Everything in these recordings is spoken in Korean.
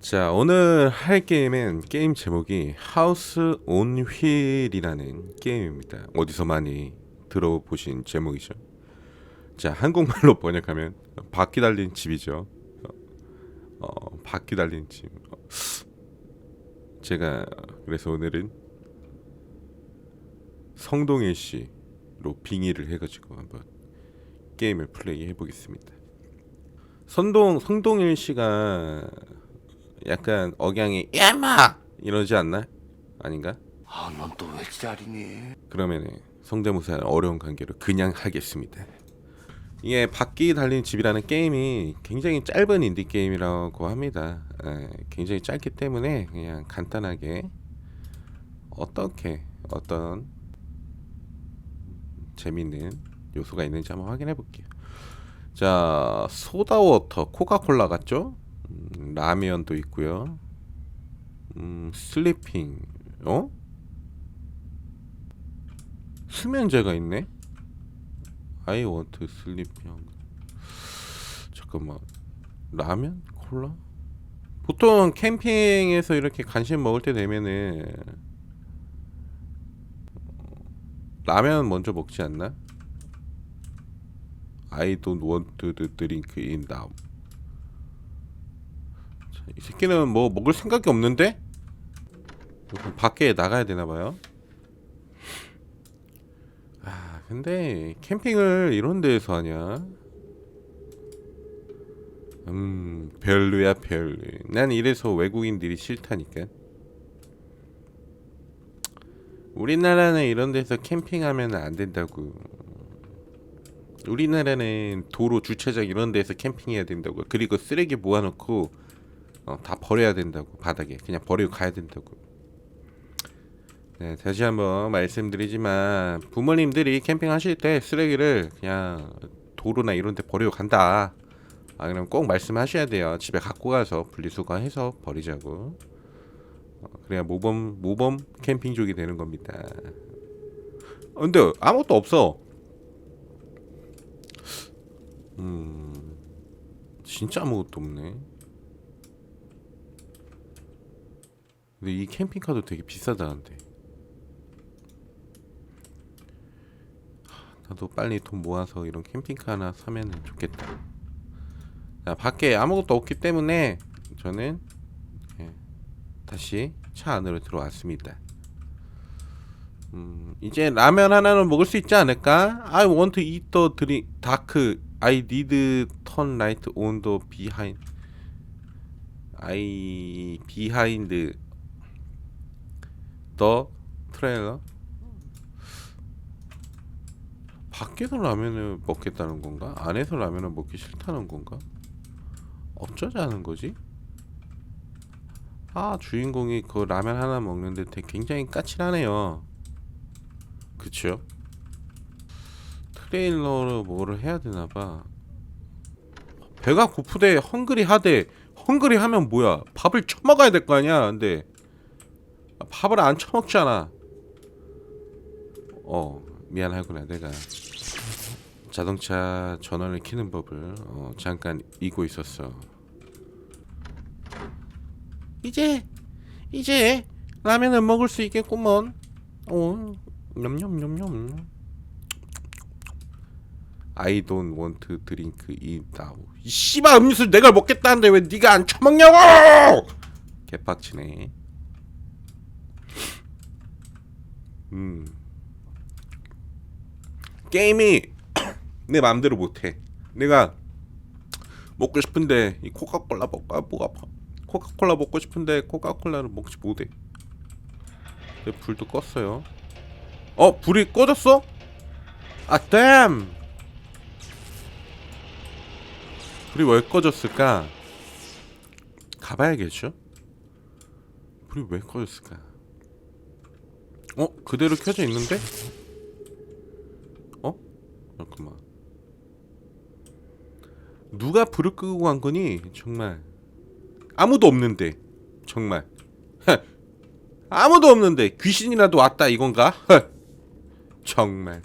자 오늘 할 게임은 게임 제목이 하우스 온 휠이라는 게임입니다. 어디서 많이 들어보신 제목이죠. 자 한국말로 번역하면 바퀴 달린 집이죠. 어, 어, 바퀴 달린 집. 어, 제가 그래서 오늘은 성동일 씨로 빙의를 해가지고 한번 게임을 플레이 해 보겠습니다. 선동 성동일 씨가 약간 억양이 야마 이러지 않나? 아닌가? 아, 넌 또 왜 지랄이니? 그러면 성대모사 어려운 관계로 그냥 하겠습니다. 이게 바퀴 달린 집이라는 게임이 굉장히 짧은 인디 게임이라고 합니다. 에, 굉장히 짧기 때문에 그냥 간단하게 어떻게 어떤 재밌는 요소가 있는지 한번 확인해 볼게요. 자, 소다워터, 코카콜라 같죠? 음, 라면도 있고요. 음, 슬리핑, 어? 수면제가 있네. I want to sleep. 잠깐만. 라면? 콜라? 보통 캠핑에서 이렇게 간식 먹을 때 되면은 어, 라면 먼저 먹지 않나? I don't want to drink in now. 자, 이 새끼는 뭐 먹을 생각이 없는데? 밖에 나가야 되나 봐요. 아, 근데 캠핑을 이런 데에서 하냐? 음, 별로야 별로. 난 이래서 외국인들이 싫다니까. 우리나라는 이런 데서 캠핑하면 안 된다고. 우리나라는 도로 주차장 이런 데서 캠핑해야 된다고. 그리고 쓰레기 모아놓고 어, 다 버려야 된다고 바닥에 그냥 버리고 가야 된다고. 네, 다시 한번 말씀드리지만 부모님들이 캠핑 하실 때 쓰레기를 그냥 도로나 이런 데 버리고 간다. 아, 그럼 꼭 말씀하셔야 돼요. 집에 갖고 가서 분리수거해서 버리자고. 어, 그래야 모범 모범 캠핑족이 되는 겁니다. 어, 근데 아무것도 없어. 음, 진짜 아무것도 없네. 근데 이 캠핑카도 되게 비싸다는데. 나도 빨리 돈 모아서 이런 캠핑카 하나 사면 좋겠다. 자, 밖에 아무것도 없기 때문에 저는 예, 다시 차 안으로 들어왔습니다. 음, 이제 라면 하나는 먹을 수 있지 않을까? I want to eat the drink dark. I need turn light on the behind. I behind the trailer. 밖에서 라면을 먹겠다는 건가? 안에서 라면을 먹기 싫다는 건가? 어쩌자는 거지? 아 주인공이 그 라면 하나 먹는데 되게 굉장히 까칠하네요. 그쵸? 트레일러로 뭐를 해야 되나봐. 배가 고프대 헝그리 하대 헝그리 하면 뭐야? 밥을 처먹어야 될 거 아니야? 근데 밥을 안 처먹잖아. 어 미안하구나 내가 자동차 전원을 켜는 법을 어, 잠깐 잊고 있었어. 이제 이제 라면을 먹을 수 있겠구먼. 어, 냠냠냠냠. I don't want to drink it now. 이 씨발 음료수 내가 먹겠다는데 왜 네가 안 처먹냐고! 개빡치네. 음. 게임이 내 마음대로 못해. 내가 먹고 싶은데 이 코카콜라 먹고 목 아파. 코카콜라 먹고 싶은데 코카콜라를 먹지 못해. 내 불도 껐어요. 어 불이 꺼졌어? 아 댐. 불이 왜 꺼졌을까? 가봐야겠죠. 불이 왜 꺼졌을까? 어 그대로 켜져 있는데? 어? 잠깐만. 누가 불을 끄고 간 거니? 정말 아무도 없는데 정말 아무도 없는데 귀신이라도 왔다 이건가? 정말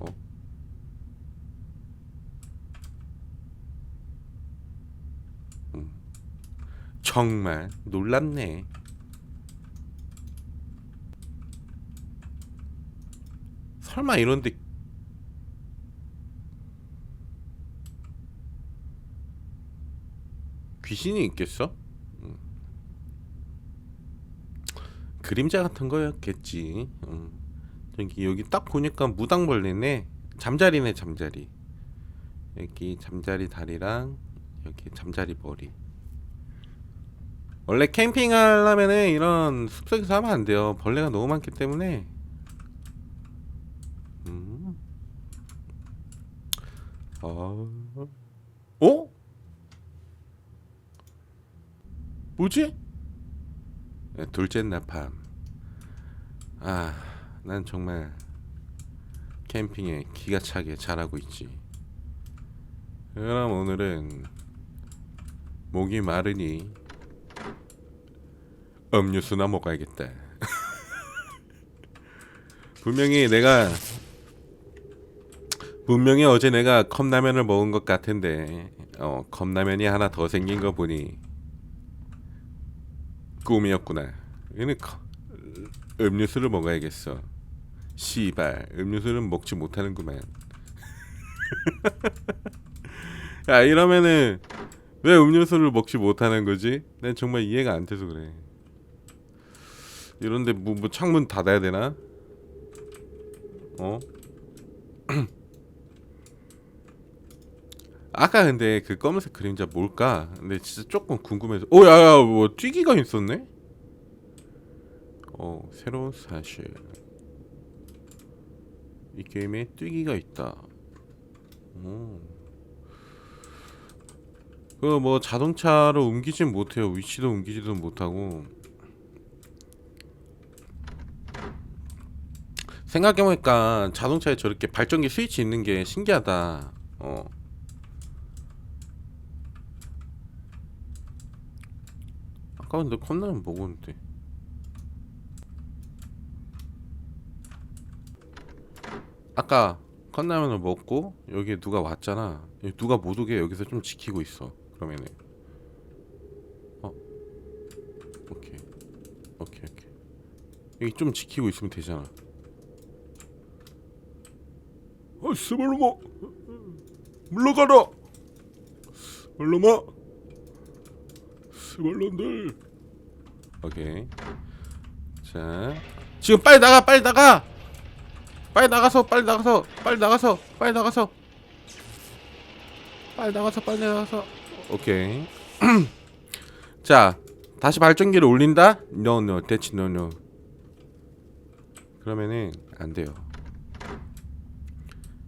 어? 정말 놀랍네. 설마 이런데 귀신이 있겠어? 음. 그림자 같은 거였겠지. 음. 여기 여기 딱 보니까 무당벌레네. 잠자리네 잠자리. 여기 잠자리 다리랑 여기 잠자리 머리. 원래 캠핑 하려면은 이런 숲속에서 하면 안 돼요. 벌레가 너무 많기 때문에. 어. 어? 뭐지? 네, 둘째 날밤. 아, 난 정말 캠핑에 기가 차게 잘하고 있지. 그럼 오늘은 목이 마르니 음료수나 먹어야겠다. 분명히 내가 분명히 어제 내가 컵라면을 먹은 것 같은데 어, 컵라면이 하나 더 생긴 거 보니 꿈이었구나. 얘는 컵- 음료수를 먹어야겠어. 씨발 음료수는 먹지 못하는구만. 야 이러면은 왜 음료수를 먹지 못하는 거지? 난 정말 이해가 안 돼서 그래. 이런데 뭐, 뭐 창문 닫아야 되나? 어? 아까 근데 그 검은색 그림자 뭘까? 근데 진짜 조금 궁금해서. 오, 야 야, 뭐 뛰기가 있었네? 어, 새로운 사실. 이 게임에 뛰기가 있다. 오. 그뭐 자동차로 옮기진 못해요. 위치도 옮기지도 못하고. 생각해보니까 자동차에 저렇게 발전기 스위치 있는 게 신기하다. 어. 아까 근데 컵라면 먹었는데. 아까 컵라면을 먹고 여기에 누가 왔잖아. 누가 못 오게 여기서 좀 지키고 있어. 그러면은 어 오케이 오케이 오케이 여기 좀 지키고 있으면 되잖아. 아 스발로마 물러가라 스발로마 스발론들. 오케이. 자 지금 빨리 나가 빨리 나가. 빨리 나가서 빨리 나가서 빨리 나가서 빨리 나가서. 빨리 나가서 빨리 나가서. 오케이. 자 다시 발전기를 올린다? No 대치 no. 그러면은 안 돼요.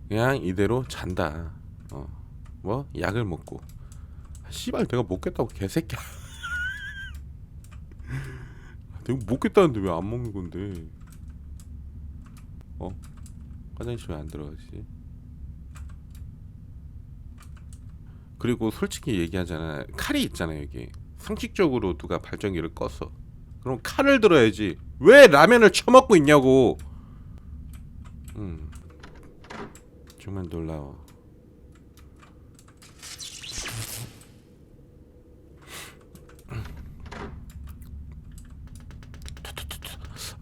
그냥 이대로 잔다. 어 뭐 약을 먹고. 아, 씨발 내가 먹겠다고 개새끼야 내가 먹겠다는데 왜 안 먹는 건데? 어? 화장실 왜 안 들어가지? 그리고 솔직히 얘기하잖아. 칼이 있잖아 여기. 상식적으로 누가 발전기를 껐어 그럼 칼을 들어야지. 왜 라면을 처먹고 있냐고. 음. 정말 놀라워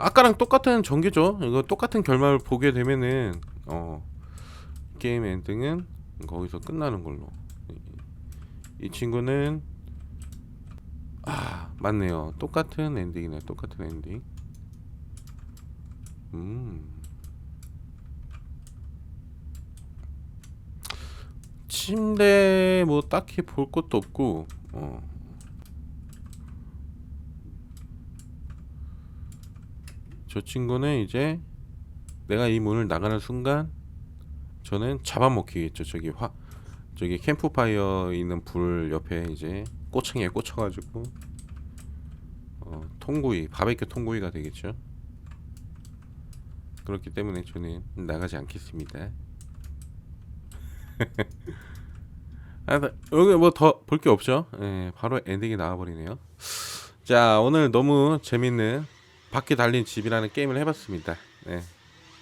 아까랑 똑같은 전개죠. 이거 똑같은 결말을 보게 되면은 어 게임 엔딩은 거기서 끝나는 걸로. 이 친구는 아 맞네요. 똑같은 엔딩이네. 똑같은 엔딩. 음. 침대 뭐 딱히 볼 것도 없고 어 저 친구는 이제 내가 이 문을 나가는 순간 저는 잡아먹히겠죠 저기 화 저기 캠프파이어 있는 불 옆에 이제 꼬챙이에 꽂혀가지고 어, 통구이 바베큐 통구이가 되겠죠. 그렇기 때문에 저는 나가지 않겠습니다. 아, 나- 여기 뭐 더 볼 게 없죠. 예, 바로 엔딩이 나와버리네요. 자, 오늘 너무 재밌는 바퀴 달린 집이라는 게임을 해봤습니다. 네,